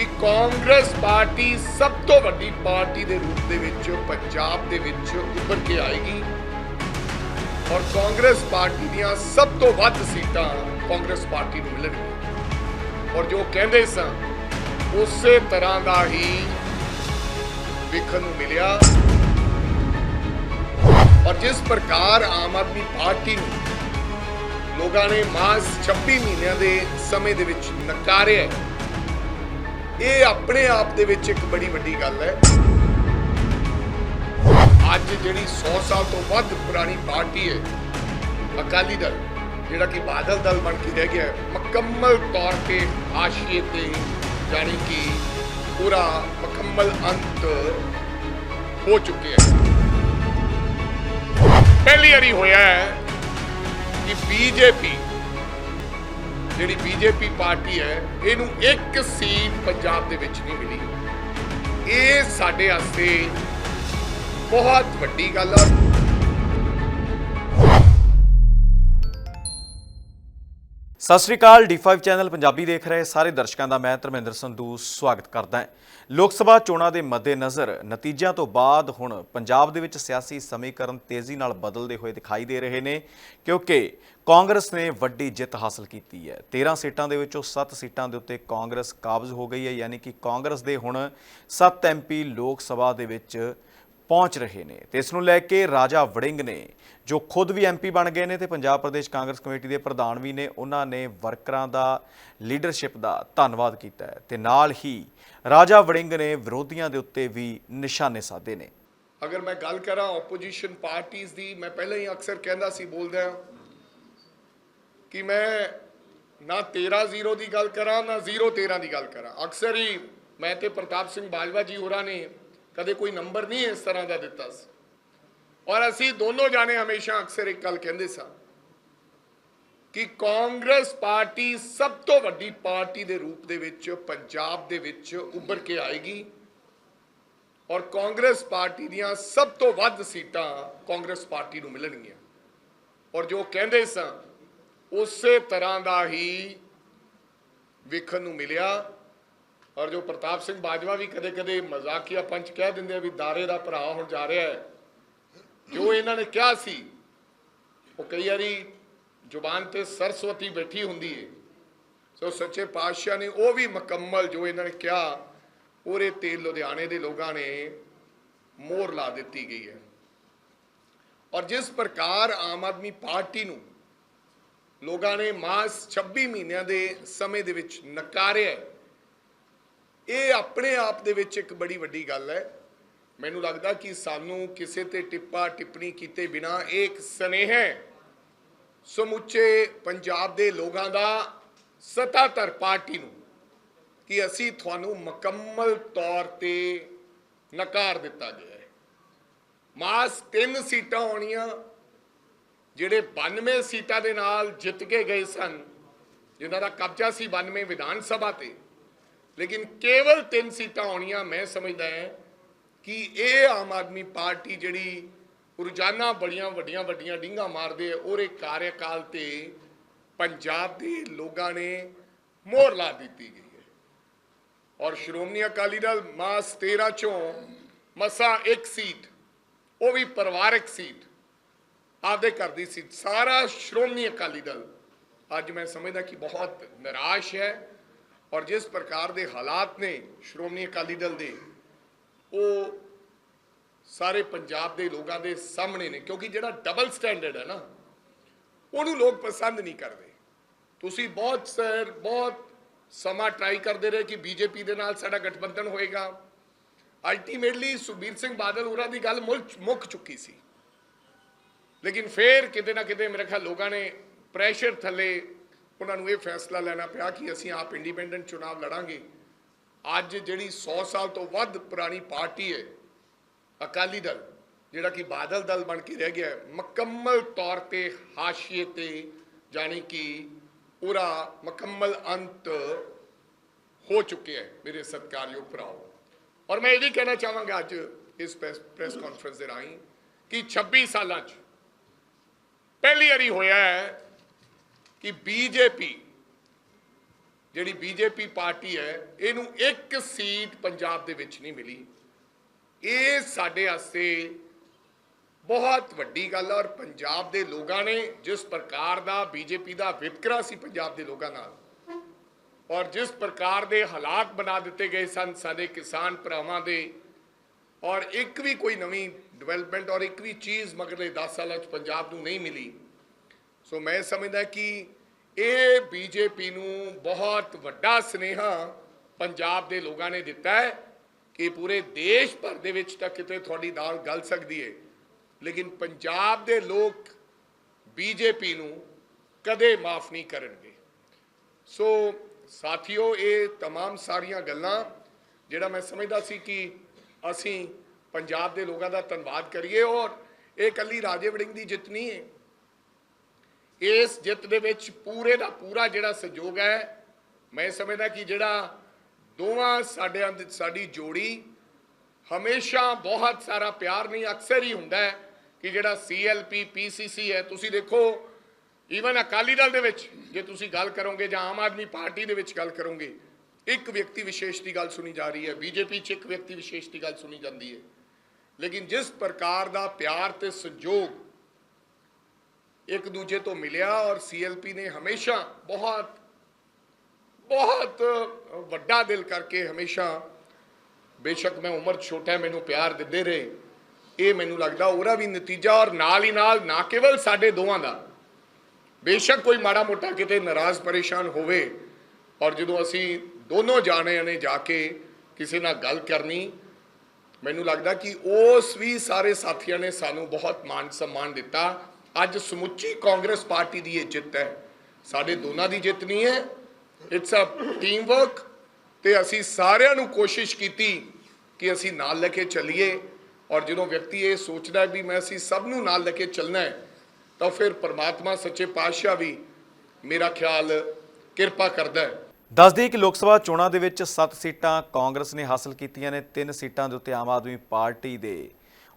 ਕਿ ਕਾਂਗਰਸ ਪਾਰਟੀ ਸਭ ਤੋਂ ਵੱਡੀ ਪਾਰਟੀ ਦੇ ਰੂਪ ਦੇ ਵਿੱਚ ਪੰਜਾਬ ਦੇ ਵਿੱਚ ਉੱਭਰ ਕੇ ਆਏਗੀ। ਔਰ ਕਾਂਗਰਸ ਪਾਰਟੀ ਦੀਆਂ ਸਭ ਤੋਂ ਵੱਧ ਸੀਟਾਂ ਕਾਂਗਰਸ ਪਾਰਟੀ ਨੂੰ ਮਿਲਣਗੀਆਂ। ਔਰ ਜੋ ਕਹਿੰਦੇ ਸਾਂ ਉਸੇ ਤਰ੍ਹਾਂ ਦਾ ਹੀ ਵੇਖਣ ਨੂੰ ਮਿਲਿਆ। ਔਰ ਜਿਸ ਪ੍ਰਕਾਰ ਆਮ ਆਦਮੀ ਪਾਰਟੀ ਨੂੰ ਲੋਕਾਂ ਨੇ ਮਾਸ 26 ਮਹੀਨਿਆਂ ਦੇ ਸਮੇਂ ਦੇ ਵਿੱਚ ਨਕਾਰਿਆ ਇਹ ਆਪਣੇ ਆਪ ਦੇ ਵਿੱਚ ਇੱਕ ਬੜੀ ਵੱਡੀ ਗੱਲ ਹੈ। ਅੱਜ ਜਿਹੜੀ 100 ਸਾਲ ਤੋਂ ਵੱਧ ਪੁਰਾਣੀ ਪਾਰਟੀ ਹੈ, ਅਕਾਲੀ ਦਲ, ਜਿਹੜਾ ਕਿ ਬਾਦਲ ਦਲ ਬਣ ਕੇ ਰਹਿ ਗਿਆ ਮੁਕੰਮਲ ਤੌਰ ਤੇ ਆਸ਼ੀਏ ਤੇ ਯਾਨੀ ਕਿ ਪੂਰਾ ਮੁਕੰਮਲ ਅੰਤ ਹੋ ਚੁੱਕਿਆ ਹੈ। ਪਹਿਲੀ ਵਾਰੀ ਹੋਇਆ ਹੈ ਕਿ ਬੀਜੇਪੀ ਜਿਹੜੀ ਬੀਜੇਪੀ ਪਾਰਟੀ ਹੈ, ਇਹਨੂੰ ਇੱਕ ਸੀਟ ਪੰਜਾਬ ਦੇ ਵਿੱਚ ਨਹੀਂ ਮਿਲੀ। ਇਹ ਸਾਡੇ ਵਾਸਤੇ ਬਹੁਤ ਵੱਡੀ ਗੱਲ ਹੈ ਸਤਿ ਸ਼੍ਰੀ ਅਕਾਲ D5 ਚੈਨਲ ਪੰਜਾਬੀ ਦੇਖ ਰਹੇ ਸਾਰੇ ਦਰਸ਼ਕਾਂ ਦਾ ਮੈਂ ਧਰਮਿੰਦਰ ਸੰਧੂ ਸਵਾਗਤ ਕਰਦਾ ਹਾਂ। ਲੋਕ ਸਭਾ ਚੋਣਾਂ ਦੇ ਮੱਦੇਨਜ਼ਰ ਨਤੀਜਿਆਂ ਤੋਂ ਬਾਅਦ ਹੁਣ ਪੰਜਾਬ ਦੇ ਵਿੱਚ ਸਿਆਸੀ ਸਮੀਕਰਨ ਤੇਜ਼ੀ ਨਾਲ ਬਦਲਦੇ ਹੋਏ ਦਿਖਾਈ ਦੇ ਰਹੇ ਨੇ, ਕਿਉਂਕਿ ਕਾਂਗਰਸ ਨੇ ਵੱਡੀ ਜਿੱਤ ਹਾਸਲ ਕੀਤੀ ਹੈ। 13 ਸੀਟਾਂ ਦੇ ਵਿੱਚੋਂ 7 ਸੀਟਾਂ ਦੇ ਉੱਤੇ ਕਾਂਗਰਸ ਕਾਬਜ਼ ਹੋ ਗਈ ਹੈ, ਯਾਨੀ ਕਿ ਕਾਂਗਰਸ ਦੇ ਹੁਣ 7 ਐਮਪੀ ਲੋਕ ਸਭਾ ਦੇ ਵਿੱਚ ਪਹੁੰਚ ਰਹੇ ਨੇ ਤੇ ਇਸ ਨੂੰ ਲੈ ਕੇ ਰਾਜਾ ਵੜਿੰਗ ਨੇ, ਜੋ ਖੁਦ ਵੀ ਐਮਪੀ ਬਣ ਗਏ ਨੇ ਤੇ ਪੰਜਾਬ ਪ੍ਰਦੇਸ਼ ਕਾਂਗਰਸ ਕਮੇਟੀ ਦੇ ਪ੍ਰਧਾਨ ਵੀ ਨੇ, ਉਹਨਾਂ ਨੇ ਵਰਕਰਾਂ ਦਾ ਲੀਡਰਸ਼ਿਪ ਦਾ ਧੰਨਵਾਦ ਕੀਤਾ ਹੈ ਤੇ ਨਾਲ ਹੀ ਰਾਜਾ ਵੜਿੰਗ ਨੇ ਵਿਰੋਧੀਆਂ ਦੇ ਉੱਤੇ ਵੀ ਨਿਸ਼ਾਨੇ ਸਾਧੇ ਨੇ। ਅਗਰ ਮੈਂ ਗੱਲ ਕਰਾਂ ਆਪੋਜੀਸ਼ਨ ਪਾਰਟੀਆਂ ਦੀ, ਮੈਂ ਪਹਿਲਾਂ ਹੀ ਅਕਸਰ ਕਹਿੰਦਾ ਸੀ ਬੋਲਦਾ ਕਿ ਮੈਂ ਨਾ 13-0 ਦੀ ਗੱਲ ਕਰਾਂ, ਨਾ 0-13 ਦੀ ਗੱਲ ਕਰਾਂ। ਅਕਸਰ ਹੀ ਮੈਂ ਤੇ ਪ੍ਰਤਾਪ ਸਿੰਘ ਬਾਜਵਾ ਜੀ ਹੋਰਾਂ ਨੇ ਕਦੇ ਕੋਈ ਨੰਬਰ ਨਹੀਂ ਇਸ ਤਰ੍ਹਾਂ ਦਾ ਦਿੱਤਾ ਸੀ। ਔਰ ਅਸੀਂ ਦੋਨੋਂ ਜਾਣੇ ਹਮੇਸ਼ਾ ਅਕਸਰ ਇੱਕ ਗੱਲ ਕਹਿੰਦੇ ਸਾਂ ਕਿ ਕਾਂਗਰਸ ਪਾਰਟੀ ਸਭ ਤੋਂ ਵੱਡੀ ਪਾਰਟੀ ਦੇ ਰੂਪ ਦੇ ਵਿੱਚ, ਪੰਜਾਬ ਦੇ ਵਿੱਚ ਉੱਭਰ ਕੇ ਆਏਗੀ ਔਰ ਕਾਂਗਰਸ ਪਾਰਟੀ ਦੀਆਂ ਸਭ ਤੋਂ ਵੱਧ ਸੀਟਾਂ ਕਾਂਗਰਸ ਪਾਰਟੀ ਨੂੰ ਮਿਲਣਗੀਆਂ। ਔਰ ਜੋ ਕਹਿੰਦੇ ਸਾਂ, ਉਸੇ ਤਰ੍ਹਾਂ ਦਾ ਹੀ ਵੇਖਣ ਨੂੰ ਮਿਲਿਆ। ਔਰ ਜੋ ਪ੍ਰਤਾਪ ਸਿੰਘ ਬਾਜਵਾ ਵੀ ਕਦੇ-ਕਦੇ ਮਜ਼ਾਕੀਆ ਪੰਚ ਕਹਿ ਦਿੰਦੇ ਆ ਵੀ ਦਾਰੇ ਦਾ ਭਰਾ ਹੁਣ ਜਾ ਰਿਹਾ ਹੈ। ਜੋ ਇਹਨਾਂ ਨੇ ਕਿਹਾ ਸੀ, ਉਹ ਕਈ ਵਾਰੀ ਜ਼ੁਬਾਨ ਤੇ ਸਰਸਵਤੀ ਬੈਠੀ ਹੁੰਦੀ ਹੈ ਸੋ ਸੱਚੇ ਪਾਤਸ਼ਾਹ ਨੇ ਉਹ ਵੀ ਮੁਕੰਮਲ ਜੋ ਇਹਨਾਂ ਨੇ ਕਿਹਾ, ਉਹਦੇ ਤੇ ਲੁਧਿਆਣੇ ਦੇ ਲੋਕਾਂ ਨੇ ਮੋਹਰ ਲਾ ਦਿੱਤੀ ਗਈ ਹੈ। ਔਰ ਜਿਸ ਪ੍ਰਕਾਰ ਆਮ ਆਦਮੀ ਪਾਰਟੀ ਨੂੰ ਲੋਕਾਂ ਨੇ ਮਾਸ 26 ਮਹੀਨਿਆਂ ਦੇ ਸਮੇਂ ਦੇ ਵਿੱਚ ਨਕਾਰਿਆ ਇਹ ਆਪਣੇ ਆਪ ਦੇ ਵਿੱਚ ਇੱਕ ਬੜੀ ਵੱਡੀ ਗੱਲ ਹੈ। ਮੈਨੂੰ ਲੱਗਦਾ ਕਿ ਸਾਨੂੰ ਕਿਸੇ ਤੇ ਟਿੱਪਾ ਟਿੱਪਣੀ ਕੀਤੇ ਬਿਨਾ ਇਹ ਇੱਕ ਸਨੇਹ ਹੈ। ਸਮੁੱਚੇ ਪੰਜਾਬ ਦੇ ਲੋਕਾਂ ਦਾ ਸਤਾਧਰ ਪਾਰਟੀ ਨੂੰ ਕਿ ਅਸੀਂ ਤੁਹਾਨੂੰ ਮੁਕੰਮਲ ਤੌਰ ਤੇ ਨਕਾਰ ਦਿੱਤਾ ਗਿਆ ਹੈ। ਮਾਸ ਤਿੰਨ ਸੀਟਾਂ ਹੋਣੀਆਂ, ਜਿਹੜੇ 92 ਸੀਟਾਂ ਦੇ ਨਾਲ ਜਿੱਤ ਕੇ ਗਏ ਸਨ, ਜਿਨ੍ਹਾਂ ਦਾ ਕਬਜ਼ਾ ਸੀ 92 ਵਿਧਾਨ ਸਭਾ ਤੇ। ਲੇਕਿਨ ਕੇਵਲ ਤਿੰਨ ਸੀਟਾਂ ਆਉਣੀਆਂ ਮੈਂ ਸਮਝਦਾ ਹਾਂ ਕਿ ਇਹ ਆਮ ਆਦਮੀ ਪਾਰਟੀ ਜਿਹੜੀ ਰੋਜ਼ਾਨਾ ਬੜੀਆਂ ਵੱਡੀਆਂ ਵੱਡੀਆਂ ਡਿੰਗਾ ਮਾਰਦੇ ਆ, ਉਹਦੇ ਕਾਰਜਕਾਲ ਤੇ ਪੰਜਾਬ ਦੇ ਲੋਕਾਂ ਨੇ ਮੋਹਰ ਲਾ ਦਿੱਤੀ ਗਈ ਹੈ। ਔਰ ਸ਼੍ਰੋਮਣੀ ਅਕਾਲੀ ਦਲ ਮਾਸ 13 ਚੋਂ ਮਸਾ ਇੱਕ ਸੀਟ, ਉਹ ਵੀ ਪਰਿਵਾਰਕ ਸੀਟ, ਆਪਦੇ ਘਰ ਦੀ ਸੀਟ, ਸਾਰਾ ਸ਼੍ਰੋਮਣੀ ਅਕਾਲੀ ਦਲ। ਅੱਜ ਮੈਂ ਸਮਝਦਾ ਕਿ ਬਹੁਤ ਨਿਰਾਸ਼ ਹੈ। ਔਰ ਜਿਸ ਪ੍ਰਕਾਰ ਦੇ ਹਾਲਾਤ ਨੇ ਸ਼੍ਰੋਮਣੀ ਅਕਾਲੀ ਦਲ ਦੇ, ਉਹ ਸਾਰੇ ਪੰਜਾਬ ਦੇ ਲੋਕਾਂ ਦੇ ਸਾਹਮਣੇ ਨੇ, ਕਿਉਂਕਿ ਜਿਹੜਾ ਡਬਲ ਸਟੈਂਡਰਡ ਹੈ ਨਾ, ਉਹਨੂੰ ਲੋਕ ਪਸੰਦ ਨਹੀਂ ਕਰਦੇ। ਤੁਸੀਂ ਬਹੁਤ ਸਰ, ਬਹੁਤ ਸਮਾਂ ਟਰਾਈ ਕਰਦੇ ਰਹੇ ਕਿ ਬੀਜੇਪੀ ਦੇ ਨਾਲ ਸਾਡਾ ਗਠਬੰਧਨ ਹੋਏਗਾ। ਅਲਟੀਮੇਟਲੀ ਸੁਖਬੀਰ ਸਿੰਘ ਬਾਦਲ ਹੋਰਾਂ ਦੀ ਗੱਲ ਮੁੱਲ- ਮੁੱਕ ਚੁੱਕੀ ਸੀ। ਲੇਕਿਨ ਫੇਰ ਕਿਤੇ ਨਾ ਕਿਤੇ ਮੇਰੇ ਖਿਆਲ ਲੋਕਾਂ ਨੇ ਪ੍ਰੈਸ਼ਰ ਥੱਲੇ ਉਹਨਾਂ ਨੂੰ ਇਹ ਫੈਸਲਾ ਲੈਣਾ ਪਿਆ ਕਿ ਅਸੀਂ ਆਪ ਇੰਡੀਪੈਂਡੈਂਟ ਚੁਣਾਵ ਲੜਾਂਗੇ। ਅੱਜ ਜਿਹੜੀ 100 ਸਾਲ ਤੋਂ ਵੱਧ ਪੁਰਾਣੀ ਪਾਰਟੀ ਹੈ, ਅਕਾਲੀ ਦਲ, ਜਿਹੜਾ ਕਿ ਬਾਦਲ ਦਲ ਬਣ ਕੇ ਰਹਿ ਗਿਆ ਮੁਕੰਮਲ ਤੌਰ ਤੇ ਹਾਸ਼ੀਏ ਤੇ ਜਾਣੀ ਕਿ ਪੂਰਾ ਮੁਕੰਮਲ ਅੰਤ ਹੋ ਚੁੱਕਿਆ ਹੈ ਮੇਰੇ ਸਤਿਕਾਰਯੋਗ ਭਰਾਓ। ਔਰ ਮੈਂ ਇਹ ਵੀ ਕਹਿਣਾ ਚਾਹਾਂਗਾ ਅੱਜ ਇਸ ਪ੍ਰੈਸ ਕਾਨਫਰੰਸ ਦੇ ਰਾਹੀਂ ਕਿ 26 ਸਾਲਾਂ 'ਚ ਪਹਿਲੀ ਵਾਰੀ ਹੋਇਆ ਹੈ ਕਿ ਬੀਜੇਪੀ, ਜਿਹੜੀ ਬੀਜੇਪੀ ਪਾਰਟੀ ਹੈ, ਇਹਨੂੰ ਇੱਕ ਸੀਟ ਪੰਜਾਬ ਦੇ ਵਿੱਚ ਨਹੀਂ ਮਿਲੀ। ਇਹ ਸਾਡੇ ਵਾਸਤੇ ਬਹੁਤ ਵੱਡੀ ਗੱਲ ਔਰ ਪੰਜਾਬ ਦੇ ਲੋਕਾਂ ਨੇ ਜਿਸ ਪ੍ਰਕਾਰ ਦਾ ਬੀਜੇਪੀ ਦਾ ਵਿਤਕਰਾ ਸੀ ਪੰਜਾਬ ਦੇ ਲੋਕਾਂ ਨਾਲ, ਔਰ ਜਿਸ ਪ੍ਰਕਾਰ ਦੇ ਹਾਲਾਤ ਬਣਾ ਦਿੱਤੇ ਗਏ ਸਨ ਸਾਡੇ ਕਿਸਾਨ ਭਰਾਵਾਂ ਦੇ, ਔਰ ਇੱਕ ਵੀ ਕੋਈ ਨਵੀਂ ਡਿਵੈਲਪਮੈਂਟ ਔਰ ਇੱਕ ਵੀ ਚੀਜ਼ ਮਗਰਲੇ 10 ਸਾਲਾਂ ਚ ਪੰਜਾਬ ਨੂੰ ਨਹੀਂ ਮਿਲੀ। ਸੋ ਮੈਂ ਸਮਝਦਾ ਕਿ ਇਹ ਬੀਜੇਪੀ ਨੂੰ ਬਹੁਤ ਵੱਡਾ ਸਨੇਹਾ ਪੰਜਾਬ ਦੇ ਲੋਕਾਂ ਨੇ ਦਿੱਤਾ ਹੈ ਕਿ ਪੂਰੇ ਦੇਸ਼ ਭਰ ਦੇ ਵਿੱਚ ਤਾਂ ਕਿਤੇ ਤੁਹਾਡੀ ਦਾਲ ਗਲ ਸਕਦੀ ਹੈ ਲੇਕਿਨ ਪੰਜਾਬ ਦੇ ਲੋਕ ਬੀਜੇਪੀ ਨੂੰ ਕਦੇ ਮਾਫ ਨਹੀਂ ਕਰਨਗੇ ਸੋ ਸਾਥੀਓ ਇਹ तमाम ਸਾਰੀਆਂ ਗੱਲਾਂ ਜਿਹੜਾ ਮੈਂ ਸਮਝਦਾ ਸੀ ਕਿ ਅਸੀਂ ਪੰਜਾਬ ਦੇ ਲੋਕਾਂ ਦਾ ਧੰਨਵਾਦ ਕਰੀਏ ਔਰ ਇਹ ਕੱਲੀ ਰਾਜੇ ਵੜਿੰਗ ਦੀ ਜਿੱਤ ਨਹੀਂ ਹੈ ਇਸ ਜਿੱਤ ਦੇ ਵਿੱਚ ਪੂਰੇ ਦਾ ਪੂਰਾ ਜਿਹੜਾ ਸਹਿਯੋਗ ਹੈ, ਮੈਂ ਸਮਝਦਾ ਕਿ ਜਿਹੜਾ ਦੋਵਾਂ ਸਾਡੇ ਅੰਦਰ ਸਾਡੀ ਜੋੜੀ ਹਮੇਸ਼ਾ ਬਹੁਤ ਸਾਰਾ ਪਿਆਰ ਨਹੀਂ, ਅਕਸਰ ਹੀ ਹੁੰਦਾ ਹੈ ਕਿ ਜਿਹੜਾ ਸੀਐਲਪੀ ਪੀਸੀਸੀ ਹੈ, ਤੁਸੀਂ ਦੇਖੋ ਈਵਨ ਅਕਾਲੀ ਦਲ ਦੇ ਵਿੱਚ, ਜੇ ਤੁਸੀਂ ਗੱਲ ਕਰੋਗੇ ਜਾਂ ਆਮ ਆਦਮੀ ਪਾਰਟੀ ਦੇ ਵਿੱਚ ਗੱਲ ਕਰੋਗੇ, ਇੱਕ ਵਿਅਕਤੀ ਵਿਸ਼ੇਸ਼ ਦੀ ਗੱਲ ਸੁਣੀ ਜਾ ਰਹੀ ਹੈ ਬੀਜੇਪੀ 'ਚ ਇੱਕ ਵਿਅਕਤੀ ਵਿਸ਼ੇਸ਼ ਦੀ ਗੱਲ ਸੁਣੀ ਜਾਂਦੀ ਹੈ। ਲੇਕਿਨ ਜਿਸ ਪ੍ਰਕਾਰ ਦਾ ਪਿਆਰ ਤੇ ਸਹਿਯੋਗ ਇੱਕ ਦੂਜੇ ਤੋਂ ਮਿਲਿਆ ਔਰ ਸੀਐਲਪੀ ਨੇ ਹਮੇਸ਼ਾ ਬਹੁਤ ਬਹੁਤ ਵੱਡਾ ਦਿਲ ਕਰਕੇ ਹਮੇਸ਼ਾ, ਬੇਸ਼ੱਕ ਮੈਂ ਉਮਰ ਛੋਟਾ ਮੈਨੂੰ ਪਿਆਰ ਦਿੰਦੇ ਰਹੇ। ਇਹ ਮੈਨੂੰ ਲੱਗਦਾ ਉਹਦਾ ਵੀ ਨਤੀਜਾ ਔਰ ਨਾਲ ਹੀ ਨਾਲ ਨਾ ਕੇਵਲ ਸਾਡੇ ਦੋਵਾਂ ਦਾ। ਬੇਸ਼ੱਕ ਕੋਈ ਮਾੜਾ ਮੋਟਾ ਕਿਤੇ ਨਾਰਾਜ਼ ਪਰੇਸ਼ਾਨ ਹੋਵੇ ਔਰ ਜਦੋਂ ਅਸੀਂ ਦੋਨੋਂ ਜਾਣਿਆਂ ਨੇ ਜਾ ਕੇ ਕਿਸੇ ਨਾਲ ਗੱਲ ਕਰਨੀ, ਮੈਨੂੰ ਲੱਗਦਾ ਕਿ ਉਸ ਵੀ ਸਾਰੇ ਸਾਥੀਆਂ ਨੇ ਸਾਨੂੰ ਬਹੁਤ ਮਾਣ ਸਨਮਾਨ ਦਿੱਤਾ। ਅੱਜ ਸਮੁੱਚੀ ਕਾਂਗਰਸ ਪਾਰਟੀ ਦੀ ਇਹ ਜਿੱਤ ਹੈ। ਸਾਡੇ ਦੋਨਾਂ ਦੀ ਜਿੱਤ ਨਹੀਂ ਹੈ। ਇਟਸ ਅ ਟੀਮ ਵਰਕ ਤੇ ਅਸੀਂ ਸਾਰਿਆਂ ਨੂੰ ਕੋਸ਼ਿਸ਼ ਕੀਤੀ ਕਿ ਅਸੀਂ ਨਾਲ ਲੈ ਕੇ ਚੱਲੀਏ। ਔਰ ਜਦੋਂ ਵਿਅਕਤੀ ਇਹ ਸੋਚਦਾ ਵੀ ਮੈਂ ਅਸੀਂ ਸਭ ਨੂੰ ਨਾਲ ਲੈ ਕੇ ਚੱਲਣਾ ਹੈ, ਤਾਂ ਫਿਰ ਪਰਮਾਤਮਾ, ਸੱਚੇ ਪਾਤਸ਼ਾਹ ਵੀ ਮੇਰਾ ਖਿਆਲ ਕਿਰਪਾ ਕਰਦਾ ਹੈ। ਦੱਸ ਕਿ ਲੋਕ ਸਭਾ ਚੋਣਾਂ ਦੇ ਵਿੱਚ 7 ਸੀਟਾਂ ਕਾਂਗਰਸ ਨੇ ਹਾਸਲ ਕੀਤੀਆਂ ਨੇ। 3 ਸੀਟਾਂ ਦੇ ਉੱਤੇ ਆਮ ਆਦਮੀ ਪਾਰਟੀ ਦੇ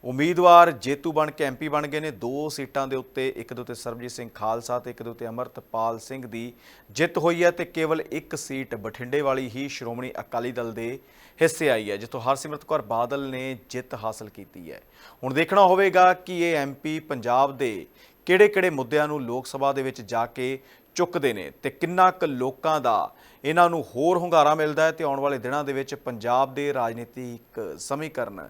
ਉਮੀਦਵਾਰ ਜੇਤੂ ਬਣ ਕੇ ਐਮਪੀ ਬਣ ਗਏ ਨੇ। ਦੋ ਸੀਟਾਂ ਦੇ ਉੱਤੇ, ਇੱਕ ਦੇ ਉੱਤੇ ਸਰਬਜੀਤ ਸਿੰਘ ਖਾਲਸਾ ਤੇ ਇੱਕ ਦੇ ਉੱਤੇ ਅਮਰਤਪਾਲ ਸਿੰਘ ਦੀ ਜਿੱਤ ਹੋਈ ਹੈ ਤੇ ਕੇਵਲ ਇੱਕ ਸੀਟ ਬਠਿੰਡੇ ਵਾਲੀ ਹੀ ਸ਼੍ਰੋਮਣੀ ਅਕਾਲੀ ਦਲ ਦੇ ਹਿੱਸੇ ਆਈ ਹੈ, ਜਿੱਥੋਂ ਹਰਸਿਮਰਤ ਕੌਰ ਬਾਦਲ ਨੇ ਜਿੱਤ ਹਾਸਲ ਕੀਤੀ ਹੈ। ਹੁਣ ਦੇਖਣਾ ਹੋਵੇਗਾ ਕਿ ਇਹ ਐਮਪੀ ਪੰਜਾਬ ਦੇ ਕਿਹੜੇ-ਕਿਹੜੇ ਮੁੱਦਿਆਂ ਨੂੰ ਲੋਕ ਸਭਾ ਦੇ ਵਿੱਚ ਜਾ ਕੇ ਚੁੱਕਦੇ ਨੇ ਤੇ ਕਿੰਨਾ ਕੁ ਲੋਕਾਂ ਦਾ ਇਹਨਾਂ ਨੂੰ ਹੋਰ ਹੁੰਗਾਰਾ ਮਿਲਦਾ ਹੈ ਤੇ ਆਉਣ ਵਾਲੇ ਦਿਨਾਂ ਦੇ ਵਿੱਚ ਪੰਜਾਬ ਦੇ ਰਾਜਨੀਤਿਕ ਸਮੀਕਰਨ